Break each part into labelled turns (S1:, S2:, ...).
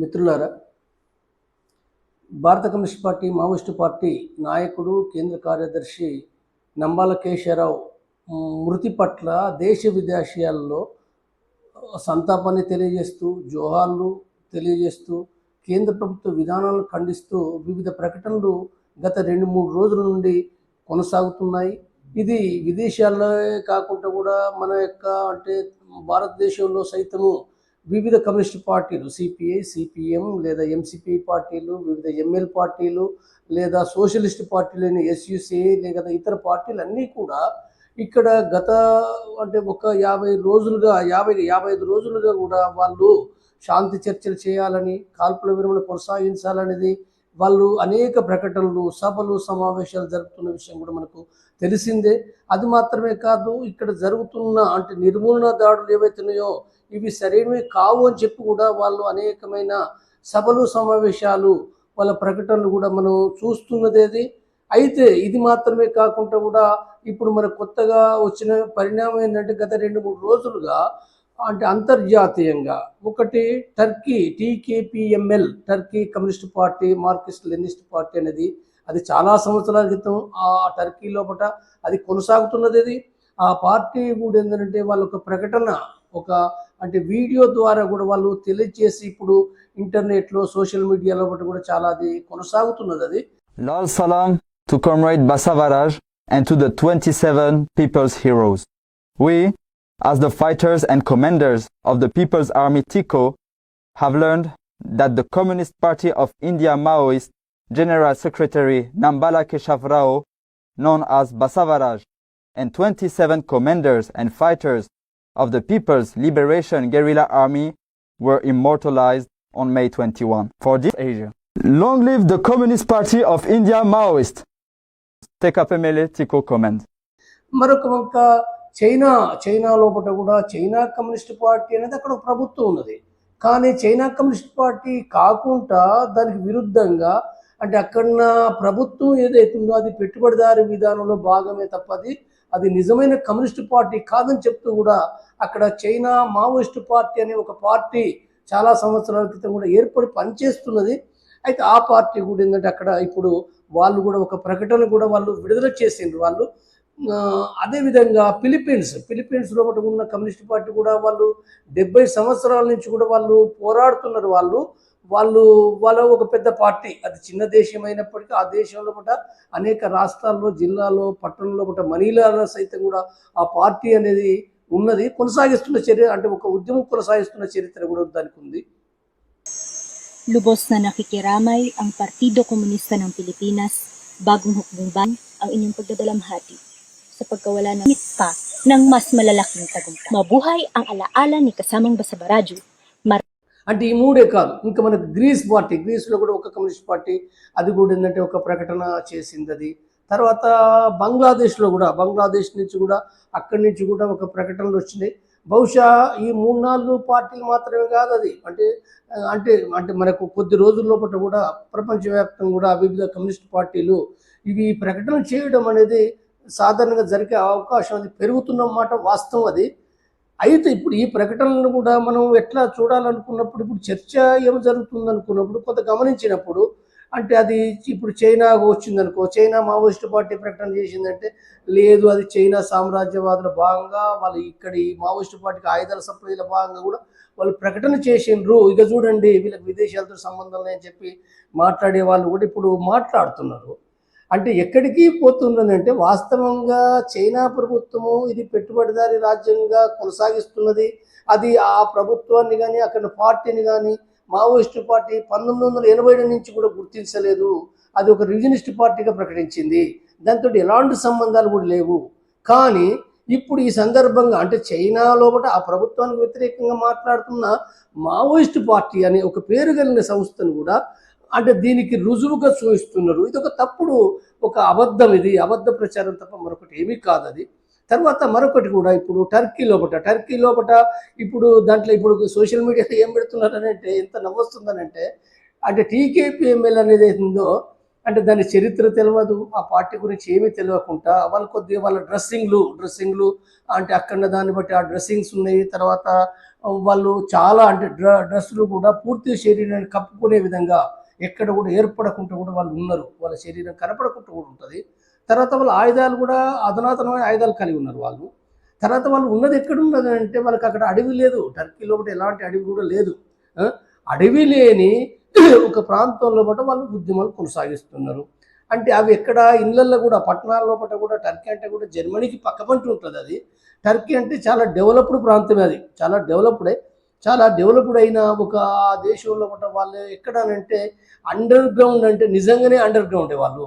S1: మిత్రులారా భారత communist party Maoist party నాయకుడు కేంద్ర కార్యదర్శి నంబాల కేశవరావు మృతి పట్ల దేశ విదేశాల్లో సంతాపాన్ని తెలియజేస్తూ జోహార్లు తెలియజేస్తూ కేంద్ర ప్రభుత్వ విధానాలను ఖండిస్తూ వివిధ ప్రకటనలు గత రెండు మూడు రోజుల నుండి కొనసాగుతున్నాయి. ఇది విదేశాల్లో కాకుండా కూడా మన యొక్క అంటే భారతదేశంలో సైతము వివిధ కమ్యూనిస్ట్ పార్టీలు సిపిఐ సిపిఎం లేదా ఎంసిపి పార్టీలు వివిధ ఎంఎల్ పార్టీలు లేదా సోషలిస్ట్ పార్టీలు అయిన ఎస్యుసిఐ లేదా ఇతర పార్టీలు అన్నీ కూడా ఇక్కడ గత అంటే ఒక యాభై రోజులుగా యాభై యాభై ఐదు రోజులుగా కూడా వాళ్ళు శాంతి చర్చలు చేయాలని కాల్పుల విరమణ కొనసాగించాలనేది వాళ్ళు అనేక ప్రకటనలు సభలు సమావేశాలు జరుపుతున్న విషయం కూడా మనకు తెలిసిందే. అది మాత్రమే కాదు ఇక్కడ జరుగుతున్న అంటే నిర్మూలన దాడులు ఏవైతున్నాయో ఇవి సరైనవి కావు అని చెప్పి కూడా వాళ్ళు అనేకమైన సభలు సమావేశాలు వాళ్ళ ప్రకటనలు కూడా మనం చూస్తున్నదేది. అయితే ఇది మాత్రమే కాకుండా కూడా ఇప్పుడు మన కొత్తగా వచ్చిన పరిణామం ఏంటంటే గత రెండు మూడు రోజులుగా అంటే అంతర్జాతీయంగా ఒకటి Turkey TKPML Turkey communist party Marxist Leninist party అనేది అది చాలా సంవత్సరాల క్రితం ఆ టర్కీ లోపల అది కొనసాగుతున్నది అది ఆ పార్టీ కూడా ఏంటంటే వాళ్ళ ఒక ప్రకటన ఒక అంటే వీడియో ద్వారా కూడా వాళ్ళు తెలియజేసి ఇప్పుడు ఇంటర్నెట్లో సోషల్ మీడియాలో ఒకటి కూడా చాలా అది కొనసాగుతున్నది అది
S2: లాల్ సలాం to comrade Basavaraj and to the 27 people's heroes. We, as the fighters and commanders of the People's Army Tico, have learned that the Communist Party of India Maoist General Secretary Nambala Keshav Rao, known as Basavaraj, and 27 commanders and fighters of the People's Liberation Guerrilla Army were immortalized on May 21 for this Asia. Long live the Communist Party of India Maoist. Take up MLA Tico Command.
S1: మరొక వంక China China లోపల కూడా China communist party అనేది అక్కడ ఒక ప్రభుత్వం ఉన్నది కానీ చైనా కమ్యూనిస్ట్ పార్టీ కాకుండా దానికి విరుద్ధంగా అంటే అక్కడ ప్రభుత్వం ఏదైతే ఉందో అది పెట్టుబడిదారి విధానంలో భాగమే తప్ప అది అది నిజమైన కమ్యూనిస్ట్ పార్టీ కాదని చెప్తూ కూడా అక్కడ చైనా మావోయిస్ట్ పార్టీ అనే ఒక పార్టీ చాలా సంవత్సరాల క్రితం కూడా ఏర్పడి పనిచేస్తున్నది. అయితే ఆ పార్టీ కూడా ఏంటంటే అక్కడ ఇప్పుడు వాళ్ళు కూడా ఒక ప్రకటన కూడా వాళ్ళు విడుదల చేసిండ్రు వాళ్ళు. అదేవిధంగా ఫిలిప్పీన్స్ ఫిలిప్పీన్స్లో ఒకటి ఉన్న కమ్యూనిస్ట్ పార్టీ కూడా వాళ్ళు డెబ్బై సంవత్సరాల నుంచి కూడా వాళ్ళు పోరాడుతున్నారు వాళ్ళు. వాళ్ళు వాళ్ళ ఒక పెద్ద పార్టీ అది చిన్న దేశం అయినప్పటికీ ఆ దేశంలో కూడా అనేక రాష్ట్రాల్లో జిల్లాలో పట్టణంలో కూడా మనీలాలో సైతం కూడా ఆ పార్టీ అనేది ఉన్నది కొనసాగిస్తున్న చర్య అంటే ఒక ఉద్యమం కొనసాగిస్తున్న చరిత్ర కూడా దానికి ఉంది
S3: Lubos na nakikiramay ang Partido Komunista ng Pilipinas, bagong hukbong ang inyong pagdadalamhati sa pagkawala ng mitpa ng mas malalaking tagumpay. Mabuhay ang alaala ni kasamang Basabaraju,
S1: అంటే ఈ మూడే కాదు. ఇంకా మనకు గ్రీస్ పార్టీ గ్రీస్లో కూడా ఒక కమ్యూనిస్ట్ పార్టీ అది కూడా ఏంటంటే ఒక ప్రకటన చేసింది అది. తర్వాత బంగ్లాదేశ్లో కూడా బంగ్లాదేశ్ నుంచి కూడా అక్కడి నుంచి కూడా ఒక ప్రకటనలు వచ్చినాయి బహుశా ఈ మూడు నాలుగు పార్టీలు మాత్రమే కాదు అది. అంటే అంటే అంటే మనకు కొద్ది రోజుల లోపల కూడా ప్రపంచవ్యాప్తంగా కూడా వివిధ కమ్యూనిస్ట్ పార్టీలు ఇవి ప్రకటనలు చేయడం అనేది సాధారణంగా జరిగే అవకాశం అది పెరుగుతున్నమాట వాస్తవం అది. అయితే ఇప్పుడు ఈ ప్రకటనలను కూడా మనం ఎట్లా చూడాలనుకున్నప్పుడు ఇప్పుడు చర్చ ఏం జరుగుతుంది అనుకున్నప్పుడు కొంత గమనించినప్పుడు అంటే అది ఇప్పుడు చైనా వచ్చిందనుకో చైనా మావోయిస్ట్ పార్టీ ప్రకటన చేసిందంటే లేదు అది చైనా సామ్రాజ్యవాదుల భాగంగా వాళ్ళు ఇక్కడ ఈ మావోయిస్ట్ పార్టీకి ఆయుధాల సప్లైల భాగంగా కూడా వాళ్ళు ప్రకటన చేసిండ్రు. ఇక చూడండి వీళ్ళకి విదేశాలతో సంబంధం లేని చెప్పి మాట్లాడే వాళ్ళు కూడా ఇప్పుడు మాట్లాడుతున్నారు. అంటే ఎక్కడికి పోతుందంటే వాస్తవంగా చైనా ప్రభుత్వము ఇది పెట్టుబడిదారి రాజ్యంగా కొనసాగిస్తున్నది. అది ఆ ప్రభుత్వాన్ని కానీ అక్కడ పార్టీని కానీ మావోయిస్టు పార్టీ పంతొమ్మిది వందల ఎనభై నుంచి కూడా గుర్తించలేదు. అది ఒక రివిజనిస్ట్ పార్టీగా ప్రకటించింది. దాంతో ఎలాంటి సంబంధాలు కూడా లేవు. కానీ ఇప్పుడు ఈ సందర్భంగా అంటే చైనా లోపల ఆ ప్రభుత్వానికి వ్యతిరేకంగా మాట్లాడుతున్న మావోయిస్ట్ పార్టీ అనే ఒక పేరు కలిగిన సంస్థను కూడా అంటే దీనికి రుజువుగా చూపిస్తున్నారు ఇది ఒక తప్పుడు ఒక అబద్ధం ఇది. అబద్ధ ప్రచారం తప్ప మరొకటి ఏమీ కాదు అది. తర్వాత మరొకటి కూడా ఇప్పుడు టర్కీ లోపట. టర్కీ లోపట ఇప్పుడు దాంట్లో ఇప్పుడు సోషల్ మీడియాలో ఏం పెడుతున్నారనంటే ఎంత నవ్వొస్తుందనంటే అంటే టీకేపీఎంఎల్ అనేది ఏందో అంటే దాని చరిత్ర తెలియదు ఆ పార్టీ గురించి ఏమీ తెలియకుండా వాళ్ళ కొద్దిగా వాళ్ళ డ్రెస్సింగ్లు డ్రెస్సింగ్లు అంటే అక్కడ దాన్ని బట్టి ఆ డ్రెస్సింగ్స్ ఉన్నాయి తర్వాత వాళ్ళు చాలా అంటే డ్ర డ్రెస్సులు కూడా పూర్తి శరీరాన్ని కప్పుకునే విధంగా ఎక్కడ కూడా ఏర్పడకుండా కూడా వాళ్ళు ఉన్నారు. వాళ్ళ శరీరం కనపడకుండా కూడా ఉంటుంది. తర్వాత వాళ్ళ ఆయుధాలు కూడా అధునాతనమైన ఆయుధాలు కలిగి ఉన్నారు వాళ్ళు. తర్వాత వాళ్ళు ఉన్నది ఎక్కడ ఉన్నది అంటే వాళ్ళకి అక్కడ అడవి లేదు. టర్కీలో ఒకటి ఎలాంటి అడవి కూడా లేదు. అడవి లేని ఒక ప్రాంతంలో పట్ల వాళ్ళు ఉద్యమాలు కొనసాగిస్తున్నారు. అంటే అవి ఎక్కడ ఇళ్ళల్లో కూడా పట్టణాల్లో పట్ల కూడా టర్కీ అంటే కూడా జర్మనీకి పక్కపంటి ఉంటుంది అది. టర్కీ అంటే చాలా డెవలప్డ్ ప్రాంతమే అది. చాలా డెవలప్డే. చాలా డెవలప్డ్ అయిన ఒక దేశంలో ఉన్న వాళ్ళు ఎక్కడనంటే అండర్ గ్రౌండ్ అంటే నిజంగానే అండర్ గ్రౌండే వాళ్ళు.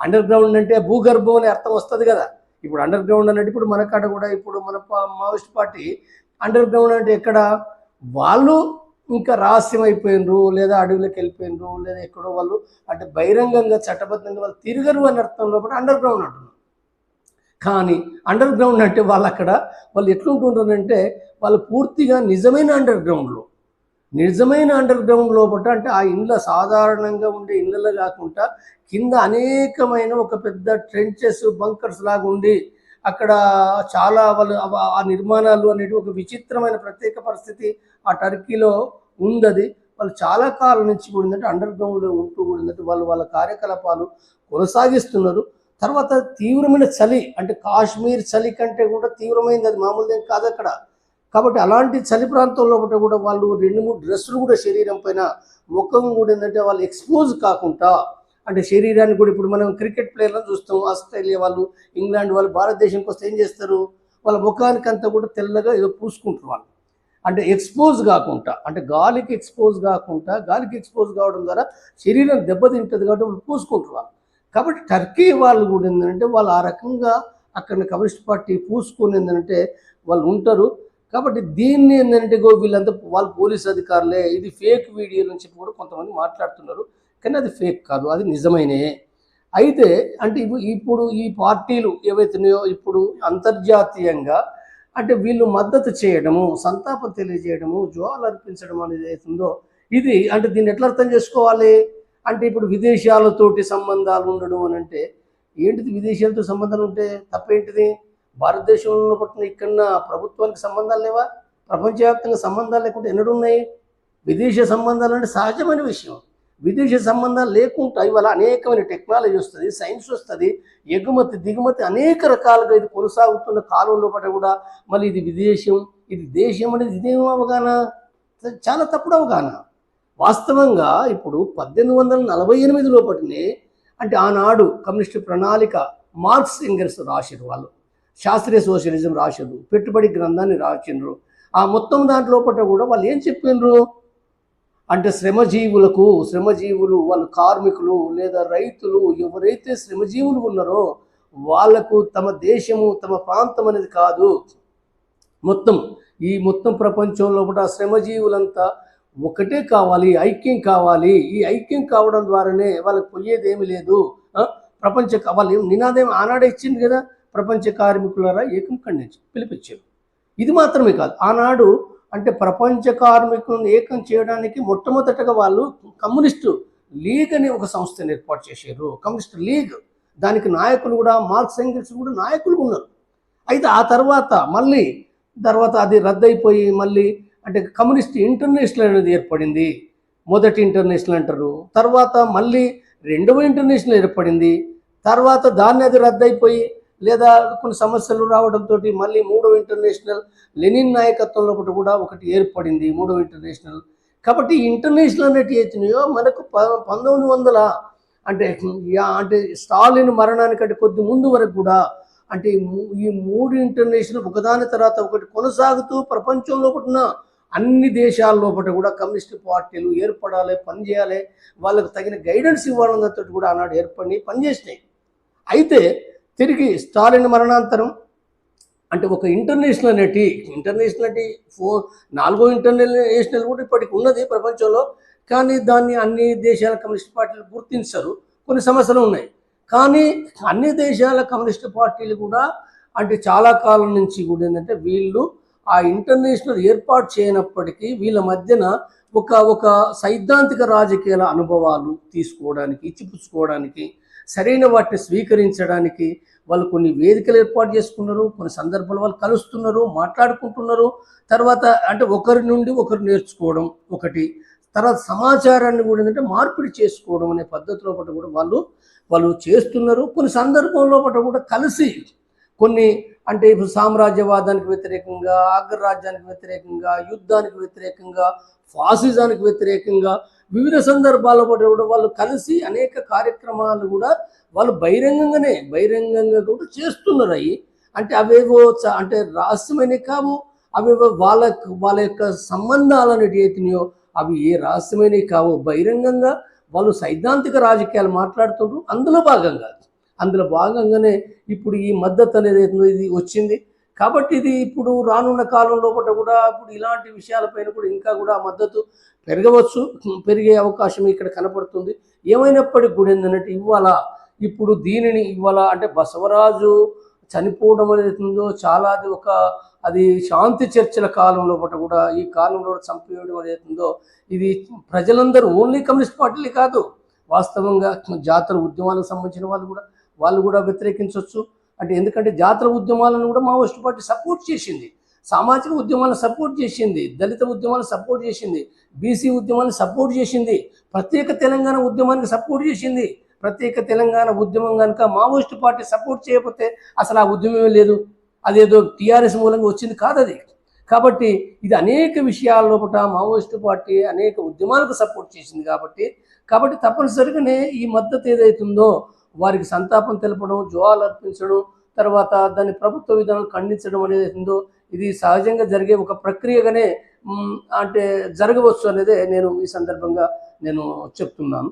S1: అండర్ గ్రౌండ్ అంటే భూగర్భం అనే అర్థం వస్తుంది కదా. ఇప్పుడు అండర్ గ్రౌండ్ అన్నట్టు ఇప్పుడు మన కాడ కూడా ఇప్పుడు మన మావోయిస్ట్ పార్టీ అండర్ గ్రౌండ్ అంటే ఎక్కడ? వాళ్ళు ఇంకా రహస్యం అయిపోయినరు లేదా అడవిలోకి వెళ్ళిపోయినరు లేదా ఎక్కడో వాళ్ళు అంటే బహిరంగంగా చట్టబద్ధంగా వాళ్ళు తిరగరు అని అర్థంలో కూడా అండర్ గ్రౌండ్ అంటున్నారు. కానీ అండర్ గ్రౌండ్ అంటే వాళ్ళు అక్కడ వాళ్ళు ఎట్లుంటుంటారంటే వాళ్ళు పూర్తిగా నిజమైన అండర్ గ్రౌండ్లో నిజమైన అండర్ గ్రౌండ్ లోపల అంటే ఆ ఇండ్ల సాధారణంగా ఉండే ఇండ్లలో కాకుండా కింద అనేకమైన ఒక పెద్ద ట్రెంచెస్ బంకర్స్ లాగా ఉండి అక్కడ చాలా వాళ్ళు ఆ నిర్మాణాలు అనేటివి ఒక విచిత్రమైన ప్రత్యేక పరిస్థితి ఆ టర్కీలో ఉందది. వాళ్ళు చాలా కాలం నుంచి కూడా ఏంటంటే అండర్ గ్రౌండ్లో ఉంటూ కూడా ఏంటంటే వాళ్ళు వాళ్ళ కార్యకలాపాలు కొనసాగిస్తున్నారు. తర్వాత తీవ్రమైన చలి అంటే కాశ్మీర్ చలి కంటే కూడా తీవ్రమైనది అది మామూలుదేం కాదు అక్కడ. కాబట్టి అలాంటి చలి ప్రాంతంలో ఒకటి కూడా వాళ్ళు రెండు మూడు డ్రెస్సులు కూడా శరీరం పైన ముఖం కూడా ఏంటంటే వాళ్ళు ఎక్స్పోజ్ కాకుండా అంటే శరీరాన్ని కూడా ఇప్పుడు మనం క్రికెట్ ప్లేయర్లను చూస్తాం ఆస్ట్రేలియా వాళ్ళు ఇంగ్లాండ్ వాళ్ళు భారతదేశంకి వస్తే ఏం చేస్తారు? వాళ్ళ ముఖానికి అంతా కూడా తెల్లగా ఏదో పూసుకుంటారు వాళ్ళు. అంటే ఎక్స్పోజ్ కాకుండా అంటే గాలికి ఎక్స్పోజ్ కాకుండా గాలికి ఎక్స్పోజ్ కావడం ద్వారా శరీరం దెబ్బతింటుంది కాబట్టి వాళ్ళు పూసుకుంటారు వాళ్ళు. కాబట్టి టర్కీ వాళ్ళు కూడా ఏంటంటే వాళ్ళు ఆ రకంగా అక్కడ కమ్యూనిస్ట్ పార్టీ పూసుకొని ఏంటంటే వాళ్ళు ఉంటారు. కాబట్టి దీన్ని ఏంటంటే గో వీళ్ళంతా వాళ్ళు పోలీస్ అధికారులే ఇది ఫేక్ వీడియోలు అని చెప్పి కూడా కొంతమంది మాట్లాడుతున్నారు. కానీ అది ఫేక్ కాదు అది నిజమైనే అయితే అంటే ఇప్పుడు ఈ పార్టీలు ఏవైతున్నాయో ఇప్పుడు అంతర్జాతీయంగా అంటే వీళ్ళు మద్దతు చేయడము సంతాపం తెలియజేయడము జ్వాలు అర్పించడం అనేది అవుతుందో ఇది అంటే దీన్ని ఎట్లా అర్థం చేసుకోవాలి? అంటే ఇప్పుడు విదేశాలతోటి సంబంధాలు ఉండడం అని అంటే ఏంటిది విదేశాలతో సంబంధాలు ఉంటే తప్పేంటిది? భారతదేశంలో పుట్టిన ఇక్కడ ప్రభుత్వానికి సంబంధాలు లేవా? ప్రపంచవ్యాప్తంగా సంబంధాలు లేకుండా ఎన్నడున్నాయి విదేశీ సంబంధాలు అంటే సహజమైన విషయం. విదేశీ సంబంధాలు లేకుండా ఇవాళ అనేకమైన టెక్నాలజీ వస్తుంది సైన్స్ వస్తుంది ఎగుమతి దిగుమతి అనేక రకాలుగా ఇది కొనసాగుతున్న కాలంలో పట్ల కూడా మళ్ళీ ఇది విదేశం ఇది దేశం అనేది ఇదేం అవగాహన? చాలా తప్పుడు అవగాహన. వాస్తవంగా ఇప్పుడు పద్దెనిమిది వందల నలభై ఎనిమిది లోపటినే అంటే ఆనాడు కమ్యూనిస్టు ప్రణాళిక మార్క్స్ ఎంగర్స్ రాసిరు వాళ్ళు. శాస్త్రీయ సోషలిజం రాసిరు పెట్టుబడి గ్రంథాన్ని రాసిండ్రు ఆ మొత్తం దాంట్లో పట్ల కూడా వాళ్ళు ఏం చెప్పిండ్రు అంటే శ్రమజీవులకు శ్రమజీవులు వాళ్ళు కార్మికులు లేదా రైతులు ఎవరైతే శ్రమజీవులు ఉన్నారో వాళ్ళకు తమ దేశము తమ ప్రాంతం అనేది కాదు. మొత్తం ఈ మొత్తం ప్రపంచంలో కూడా శ్రమజీవులంతా ఒకటే కావాలి ఐక్యం కావాలి. ఈ ఐక్యం కావడం ద్వారానే వాళ్ళకి పోయేది ఏమీ లేదు ప్రపంచ వాళ్ళు ఏం ఆనాడే ఇచ్చింది కదా ప్రపంచ కార్మికులరా? ఏకం ఖండించి పిలిపించారు. ఇది మాత్రమే కాదు. ఆనాడు అంటే ప్రపంచ కార్మికులను ఏకం చేయడానికి మొట్టమొదటగా వాళ్ళు కమ్యూనిస్టు లీగ్ అనే ఒక సంస్థను ఏర్పాటు చేశారు. Communist league. దానికి నాయకులు కూడా మార్క్స్ ఎంగిల్స్ కూడా నాయకులు ఉన్నారు. అయితే ఆ తర్వాత మళ్ళీ తర్వాత అది రద్దయిపోయి మళ్ళీ అంటే కమ్యూనిస్ట్ ఇంటర్నేషనల్ అనేది ఏర్పడింది. మొదటి ఇంటర్నేషనల్ అంటారు. తర్వాత మళ్ళీ రెండవ ఇంటర్నేషనల్ ఏర్పడింది. తర్వాత దాన్ని అది రద్దయిపోయి లేదా కొన్ని సమస్యలు రావడంతో మళ్ళీ మూడవ ఇంటర్నేషనల్ లెనిన్ నాయకత్వంలో ఒకటి కూడా ఒకటి ఏర్పడింది మూడవ ఇంటర్నేషనల్. కాబట్టి ఇంటర్నేషనల్ అనేటివి అవుతున్నాయో మనకు ప పంతొమ్మిది వందల అంటే అంటే స్టాలిన్ మరణానికంటే కొద్ది ముందు వరకు కూడా అంటే ఈ మూ- ఈ మూడు ఇంటర్నేషనల్ ఒకదాని తర్వాత ఒకటి కొనసాగుతూ ప్రపంచంలో ఉన్న అన్ని దేశాల లోపల కూడా కమ్యూనిస్ట్ పార్టీలు ఏర్పడాలి పనిచేయాలి వాళ్ళకు తగిన గైడెన్స్ ఇవ్వాలన్నతో కూడా ఆనాడు ఏర్పడి పనిచేసినాయి అయితే తిరిగి స్టాలిన్ మరణాంతరం అంటే ఒక ఇంటర్నేషనల్ అనేటి ఇంటర్నేషనల్ అంటే ఫో నాలుగో ఇంటర్నేషనల్ కూడా ఇప్పటికి ఉన్నది ప్రపంచంలో. కానీ దాన్ని అన్ని దేశాల కమ్యూనిస్ట్ పార్టీలు గుర్తించరు. కొన్ని సమస్యలు ఉన్నాయి. కానీ అన్ని దేశాల కమ్యూనిస్ట్ పార్టీలు కూడా అంటే చాలా కాలం నుంచి కూడా ఏంటంటే వీళ్ళు ఆ ఇంటర్నేషనల్ ఏర్పాటు చేయనప్పటికీ వీళ్ళ మధ్యన ఒక ఒక సైద్ధాంతిక రాజకీయాల అనుభవాలు తీసుకోవడానికి ఇచ్చిపుచ్చుకోవడానికి సరైన వాటిని స్వీకరించడానికి వాళ్ళు కొన్ని వేదికలు ఏర్పాటు చేసుకున్నారు కొన్ని సందర్భాలు వాళ్ళు కలుస్తున్నారు మాట్లాడుకుంటున్నారు. తర్వాత అంటే ఒకరి నుండి ఒకరు నేర్చుకోవడం ఒకటి. తర్వాత సమాచారాన్ని కూడా ఏంటంటే మార్పిడి చేసుకోవడం అనే పద్ధతిలో పాటు కూడా వాళ్ళు వాళ్ళు చేస్తున్నారు. కొన్ని సందర్భంలో పట్ల కూడా కలిసి కొన్ని అంటే ఇప్పుడు సామ్రాజ్యవాదానికి వ్యతిరేకంగా అగ్రరాజ్యానికి వ్యతిరేకంగా యుద్ధానికి వ్యతిరేకంగా ఫాసిజానికి వ్యతిరేకంగా వివిధ సందర్భాల్లో కూడా వాళ్ళు కలిసి అనేక కార్యక్రమాలు కూడా వాళ్ళు బహిరంగంగానే బహిరంగంగా కూడా చేస్తున్నారు అవి అంటే అవేవో అంటే రహస్యమైనవి కావు అవేవో వాళ్ళ వాళ్ళ యొక్క సంబంధాలు అనేటి అవి ఏ రహస్యమైనవి కావు. బహిరంగంగా వాళ్ళు సైద్ధాంతిక రాజకీయాలు మాట్లాడుతుంటారు అందులో భాగంగా అందులో భాగంగానే ఇప్పుడు ఈ మద్దతు అనేది ఇది వచ్చింది. కాబట్టి ఇది ఇప్పుడు రానున్న కాలం లోపల కూడా ఇప్పుడు ఇలాంటి విషయాలపైన కూడా ఇంకా కూడా మద్దతు పెరగవచ్చు పెరిగే అవకాశం ఇక్కడ కనపడుతుంది. ఏమైనప్పటికీ కూడా ఏంటంటే ఇవాళ ఇప్పుడు దీనిని ఇవాళ అంటే బసవరాజు చనిపోవడం అనేది అవుతుందో చాలా అది ఒక అది శాంతి చర్చల కాలంలో పట్ల కూడా ఈ కాలంలో చంపేయడం అనేది అవుతుందో ఇది ప్రజలందరూ ఓన్లీ కమ్యూనిస్ట్ పార్టీలే కాదు వాస్తవంగా జాతర ఉద్యమాలకు సంబంధించిన వాళ్ళు కూడా వాళ్ళు కూడా వ్యతిరేకించవచ్చు. అంటే ఎందుకంటే జాతర ఉద్యమాలను కూడా మావోయిస్ట్ పార్టీ సపోర్ట్ చేసింది. సామాజిక ఉద్యమాలను సపోర్ట్ చేసింది. దళిత ఉద్యమాలను సపోర్ట్ చేసింది. బీసీ ఉద్యమాన్ని సపోర్ట్ చేసింది. ప్రత్యేక తెలంగాణ ఉద్యమానికి సపోర్ట్ చేసింది. ప్రత్యేక తెలంగాణ ఉద్యమం కనుక మావోయిస్ట్ పార్టీ సపోర్ట్ చేయకపోతే అసలు ఆ ఉద్యమమే లేదు. అదేదో టీఆర్ఎస్ మూలంగా వచ్చింది కాదు అది. కాబట్టి ఇది అనేక విషయాల లోపల మావోయిస్టు పార్టీ అనేక ఉద్యమాలకు సపోర్ట్ చేసింది కాబట్టి కాబట్టి తప్పనిసరిగానే ఈ మద్దతు ఏదైతుందో వారికి సంతాపం తెలపడం జోహాలు అర్పించడం తర్వాత దాన్ని ప్రభుత్వ విధానం ఖండించడం అనేది ఉందో ఇది సహజంగా జరిగే ఒక ప్రక్రియగానే అంటే జరగవచ్చు అనేది నేను ఈ సందర్భంగా నేను చెప్తున్నాను.